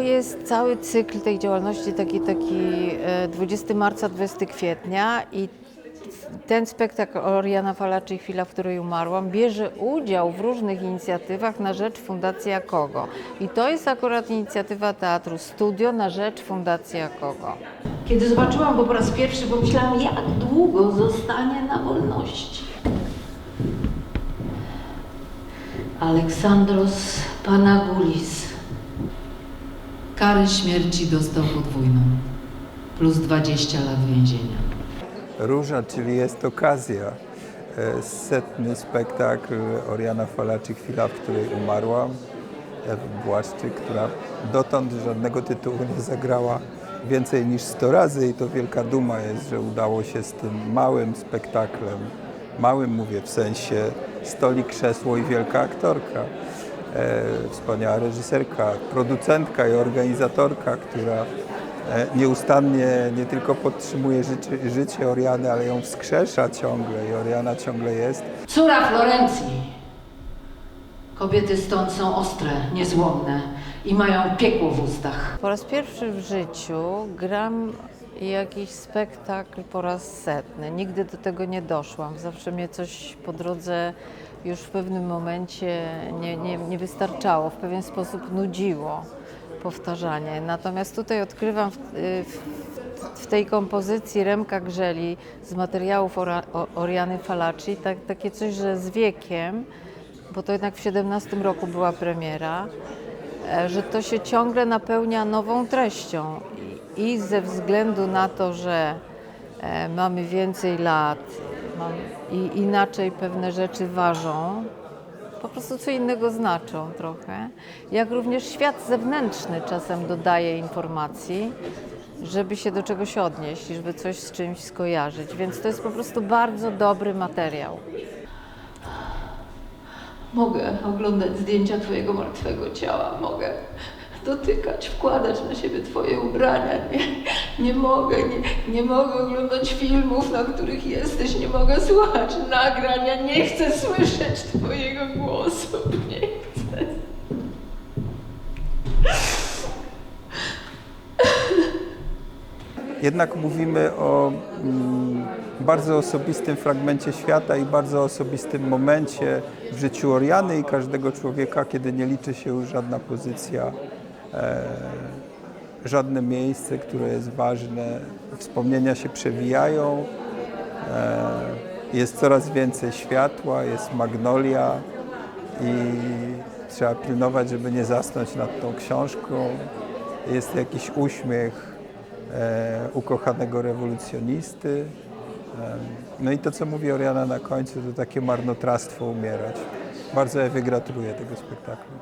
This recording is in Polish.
jest cały cykl tej działalności, taki, taki e, 20 marca, 20 kwietnia i ten spektakl Oriana Falaczy, Chwila, w której umarłam, bierze udział w różnych inicjatywach na rzecz Fundacji Akogo. I to jest akurat inicjatywa teatru Studio na rzecz Fundacji Akogo. Kiedy zobaczyłam go po raz pierwszy, pomyślałam, jak długo zostanie na wolności. Aleksandros Panagoulis. Kary śmierci dostał podwójną, plus 20 lat więzienia. Róża, czyli jest okazja. E, Setny spektakl Oriana Falaczy, Chwila, w której umarłam. Ewy Błaszczyk, która dotąd żadnego tytułu nie zagrała więcej niż 100 razy i to wielka duma jest, że udało się z tym małym spektaklem, małym mówię w sensie stolik, krzesło i wielka aktorka, wspaniała reżyserka, producentka i organizatorka, która e, nieustannie nie tylko podtrzymuje życie, życie Oriany, ale ją wskrzesza ciągle i Oriana ciągle jest. Córa Florencji. Kobiety stąd są ostre, niezłomne i mają piekło w ustach. Po raz pierwszy w życiu gram jakiś spektakl po raz setny. Nigdy do tego nie doszłam. Zawsze mnie coś po drodze już w pewnym momencie nie, nie, nie wystarczało, w pewien sposób nudziło powtarzanie. Natomiast tutaj odkrywam w, w, w tej kompozycji Remka Grzeli z materiałów Ora, Oriany Falaci tak, takie coś, że z wiekiem, bo to jednak w 17 roku była premiera, e, że to się ciągle napełnia nową treścią i, ze względu na to, że e, mamy więcej lat i inaczej pewne rzeczy ważą, po prostu co innego znaczą trochę, jak również świat zewnętrzny czasem dodaje informacji, żeby się do czegoś odnieść, żeby coś z czymś skojarzyć, więc to jest po prostu bardzo dobry materiał. Mogę oglądać zdjęcia Twojego martwego ciała, mogę dotykać, wkładać na siebie Twoje ubrania. Nie, nie mogę, nie, nie mogę oglądać filmów, na których jesteś, nie mogę słuchać nagrań, ja nie chcę słyszeć Twojego głosu, nie chcę. Jednak mówimy o mm, bardzo osobistym fragmencie świata i bardzo osobistym momencie w życiu Oriany i każdego człowieka, kiedy nie liczy się już żadna pozycja, żadne miejsce, które jest ważne. Wspomnienia się przewijają, e, jest coraz więcej światła, jest magnolia i trzeba pilnować, żeby nie zasnąć nad tą książką. Jest jakiś uśmiech e, ukochanego rewolucjonisty. E, no i to, co mówi Oriana na końcu, to takie marnotrawstwo umierać. Bardzo Ewie gratuluję tego spektaklu.